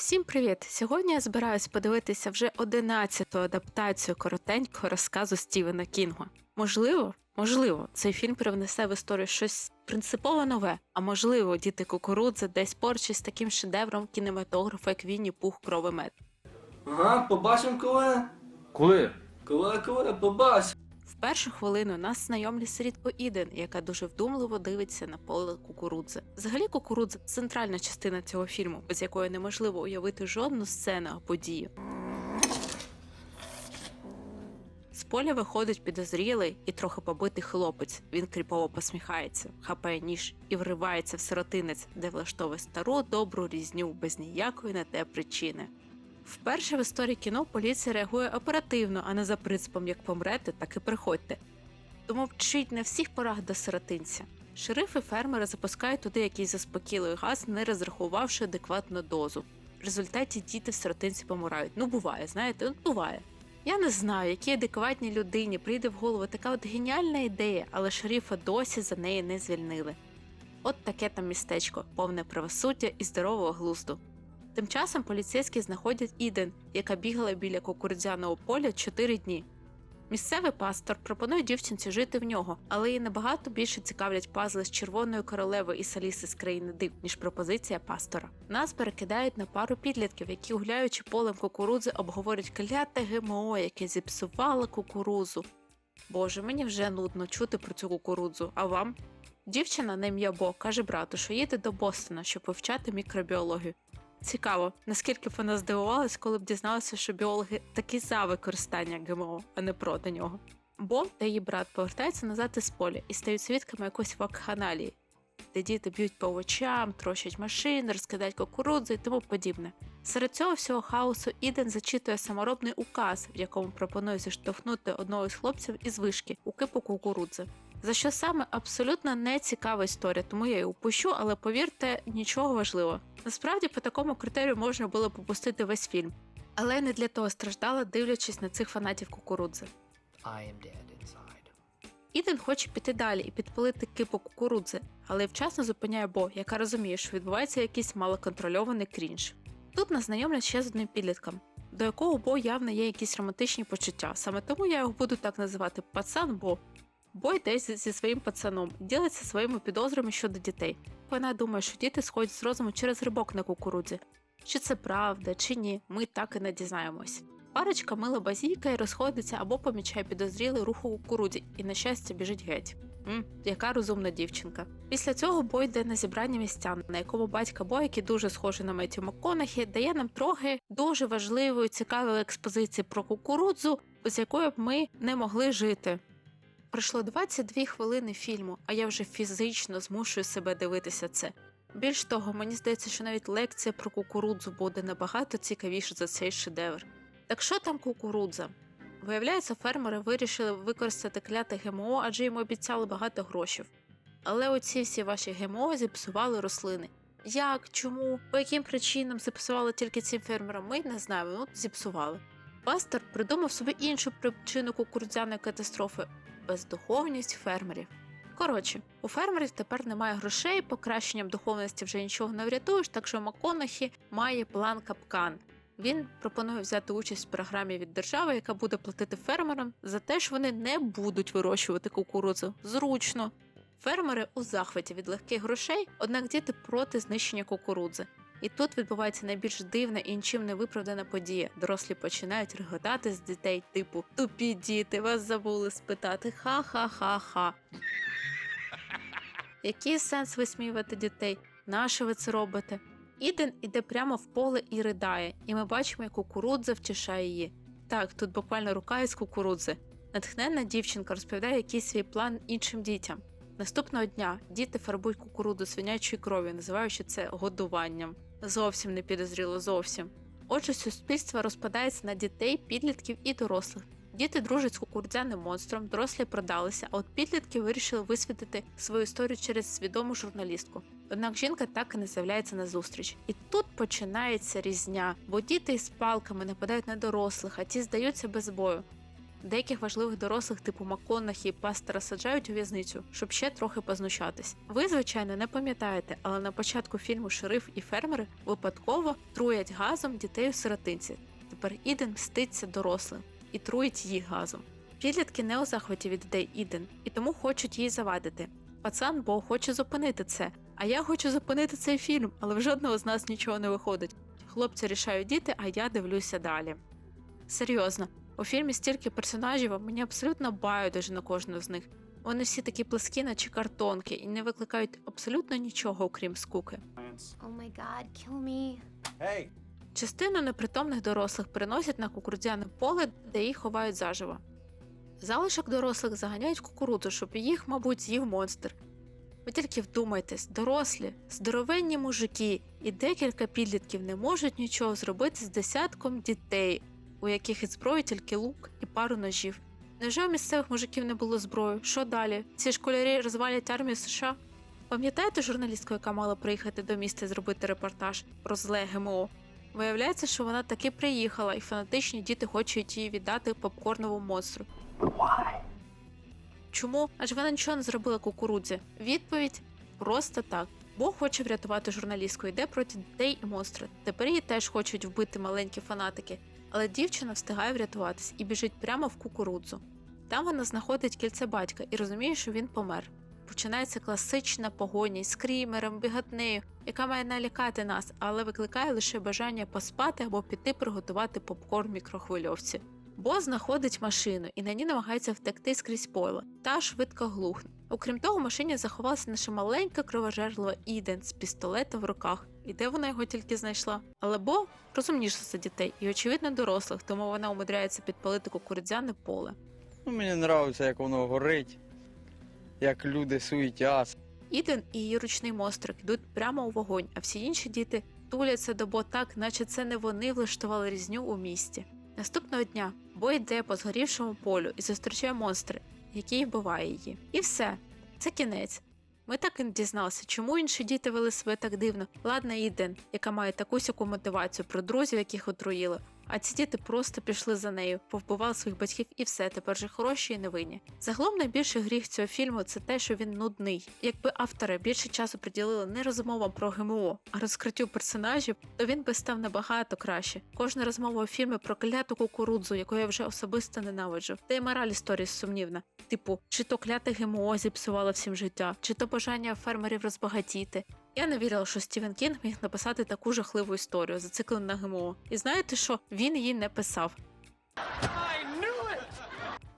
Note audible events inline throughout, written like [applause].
Всім привіт! Сьогодні я збираюсь подивитися вже 11-ту адаптацію коротенького розказу Стівена Кінга. Можливо, можливо, цей фільм привнесе в історію щось принципово нове, а можливо, діти кукурудзи десь поруч із таким шедевром кінематографа, як Вінні Пух Крови Мед. Ага, побачимо коли. Коли? Коли, коли, побач. В першу хвилину нас знайомлять з Іден, яка дуже вдумливо дивиться на поле кукурудзи. Взагалі, кукурудза центральна частина цього фільму, без якої неможливо уявити жодну сцену або подію. З поля виходить підозрілий і трохи побитий хлопець. Він кріпово посміхається, хапає ніж і вривається в сиротинець, де влаштовує стару добру різню без ніякої на те причини. Вперше в історії кіно поліція реагує оперативно, а не за принципом як помрете, так і приходьте. Тому вчить на всіх порах до сиротинця. Шериф і фермери запускають туди якийсь заспокійливий газ, не розрахувавши адекватну дозу. В результаті діти в сиротинці помирають. Ну буває, знаєте, ну буває. Я не знаю, якій адекватній людині прийде в голову така от геніальна ідея, але шерифа досі за неї не звільнили. От таке там містечко, повне правосуддя і здорового глузду. Тим часом поліцейські знаходять Іден, яка бігала біля кукурудзяного поля 4 дні. Місцевий пастор пропонує дівчинці жити в нього, але її набагато більше цікавлять пазли з червоною королевою і Саліси з країни див, ніж пропозиція пастора. Нас перекидають на пару підлітків, які, гуляючи полем кукурудзи, обговорюють кляте ГМО, яке зіпсувало кукурузу. Боже, мені вже нудно чути про цю кукурудзу, а вам? Дівчина на ім'я Бо каже брату, що їде до Бостона, щоб вивчати мікробіологію. Цікаво, наскільки б вона здивувалась, коли б дізналася, що біологи такі за використання ГМО, а не проти нього. Бо та її брат повертаються назад із поля і стають свідками якоїсь вакханалії, де діти б'ють по очам, трощать машини, розкидають кукурудзу і тому подібне. Серед цього всього хаосу Іден зачитує саморобний указ, в якому пропонує зіштовхнути одного із хлопців із вишки у кипу кукурудзи. За що саме абсолютно не цікава історія, тому я її упущу, але повірте, нічого важливого. Насправді, по такому критерію можна було попустити весь фільм. Але я не для того страждала, дивлячись на цих фанатів кукурудзи. I am dead inside. Іден хоче піти далі і підпалити кипу кукурудзи, але вчасно зупиняє Бо, яка розуміє, що відбувається якийсь малоконтрольований крінж. Тут нас знайомлять ще з одним підлітком, до якого Бо явно є якісь романтичні почуття. Саме тому я його буду так називати пацан Бо. Бо йде зі своїм пацаном, ділиться своїми підозрами щодо дітей. Вона думає, що діти сходять з розуму через грибок на кукурудзі. Чи це правда, чи ні, ми так і не дізнаємось. Парочка мило базійка і розходиться або помічає підозрілий рух у кукурудзі і, на щастя, біжить геть. М, яка розумна дівчинка. Після цього Бой йде на зібрання містян, на якому батька Бо, який дуже схожий на Меттю МакКонахі, дає нам трохи дуже важливої, цікавої експозиції про кукурудзу, без якої б ми не могли жити. Пройшло 22 хвилини фільму, а я вже фізично змушую себе дивитися це. Більш того, мені здається, що навіть лекція про кукурудзу буде набагато цікавіша за цей шедевр. Так що там кукурудза? Виявляється, фермери вирішили використати кляте ГМО, адже їм обіцяли багато грошей. Але оці всі ваші ГМО зіпсували рослини. Як, чому, по яким причинам зіпсували тільки цим фермерам, ми не знаємо, ну зіпсували. Пастор придумав собі іншу причину кукурудзяної катастрофи бездуховність фермерів. Коротше, у фермерів тепер немає грошей, покращенням духовності вже нічого не врятуєш, так що МакКонахі має план капкан. Він пропонує взяти участь в програмі від держави, яка буде платити фермерам за те, що вони не будуть вирощувати кукурудзу. Зручно. Фермери у захваті від легких грошей, однак діти проти знищення кукурудзи. І тут відбувається найбільш дивна і нічим не виправдана подія. Дорослі починають реготати з дітей, типу Тупі діти, вас забули спитати. Ха-ха-ха-ха. [laughs] Який сенс висміювати дітей? Нащо ви це робите? Іден іде прямо в поле і ридає, і ми бачимо, як кукурудза втішає її. Так, тут буквально рука із кукурудзи. Натхненна дівчинка розповідає якийсь свій план іншим дітям. Наступного дня діти фарбують кукурудзу свинячою кров'ю, називаючи це годуванням. Зовсім не підозріло, зовсім. Отже, суспільство розпадається на дітей, підлітків і дорослих. Діти дружать з кукурудзяним монстром, дорослі продалися, а от підлітки вирішили висвітити свою історію через свідому журналістку. Однак жінка так і не з'являється на зустріч. І тут починається різня, бо діти із палками нападають на дорослих, а ті здаються без бою. Деяких важливих дорослих, типу МакКонахі і Пастера, саджають у в'язницю, щоб ще трохи познущатись. Ви, звичайно, не пам'ятаєте, але на початку фільму Шериф і фермери випадково труять газом дітей у сиротинці. Тепер Іден мститься дорослим і труїть їх газом. Підлітки не у захваті від ідей Іден і тому хочуть її завадити. Пацан Бо хоче зупинити це, а я хочу зупинити цей фільм, але в жодного з нас нічого не виходить. Хлопці рішають діти, а я дивлюся далі. Серйозно, у фільмі стільки персонажів, а мені абсолютно байдуже на кожного з них. Вони всі такі пласкі, наче картонки, і не викликають абсолютно нічого, окрім скуки. Oh my god, kill me. Hey, Частину непритомних дорослих переносять на кукурудзяне поле, де їх ховають заживо. Залишок дорослих заганяють в кукурудзу, щоб їх, мабуть, з'їв монстр. Ви тільки вдумайтесь, дорослі, здоровенні мужики і декілька підлітків не можуть нічого зробити з десятком дітей, у яких із зброї тільки лук і пару ножів. Невже у місцевих мужиків не було зброї? Що далі? Ці школярі розвалять армію США? Пам'ятаєте журналістку, яка мала приїхати до міста і зробити репортаж про зле ГМО? Виявляється, що вона таки приїхала, і фанатичні діти хочуть її віддати попкорновому монстру. Чому? Адже вона нічого не зробила кукурудзі. Відповідь просто так. Бог хоче врятувати журналістку, йде проти дітей і монстра. Тепер її теж хочуть вбити маленькі фанатики, але дівчина встигає врятуватись і біжить прямо в кукурудзу. Там вона знаходить кільце батька і розуміє, що він помер. Починається класична погоня із скрімером, бігатнею, яка має налякати нас, але викликає лише бажання поспати або піти приготувати попкорн в мікрохвильовці. Бо знаходить машину і на ній намагається втекти скрізь поле, та швидко глухне. Окрім того, в машині заховалася наша маленька кровожерлива Іден з пістолетом в руках. І де вона його тільки знайшла? Але Бо розумніша за дітей і, очевидно, дорослих, тому вона умудряється підпалити кукурудзяне поле. ну мені подобається, як воно горить, як люди суетяться. Іден і її ручний монстрик йдуть прямо у вогонь, а всі інші діти туляться до Бо так, наче це не вони влаштували різню у місті. Наступного дня Бо йде по згорівшому полю і зустрічає монстри, який вбиває її. І все, це кінець. Ми так і не дізналися, чому інші діти вели себе так дивно. Ладна Іден, яка має таку сяку мотивацію про друзів, яких отруїли. А ці діти просто пішли за нею, повбивали своїх батьків і все, тепер же хороші і невинні. Загалом найбільший гріх цього фільму це те, що він нудний. Якби автори більше часу приділили не розмовам про ГМО, а розкриттю персонажів, то він би став набагато краще. Кожна розмова у фільмі про кляту кукурудзу, яку я вже особисто ненавиджу. Та й мораль історії сумнівна. Типу, чи то кляте ГМО зіпсувало всім життя, чи то бажання фермерів розбагатіти. Я не вірила, що Стівен Кінг міг написати таку жахливу історію, зациклену на ГМО. І знаєте що? Він її не писав.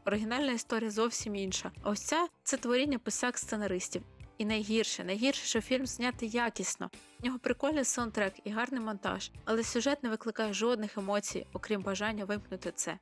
Оригінальна історія зовсім інша. А ось ця це творіння писак сценаристів. І найгірше, найгірше, що фільм знятий якісно. В нього прикольний саундтрек і гарний монтаж, але сюжет не викликає жодних емоцій, окрім бажання вимкнути це.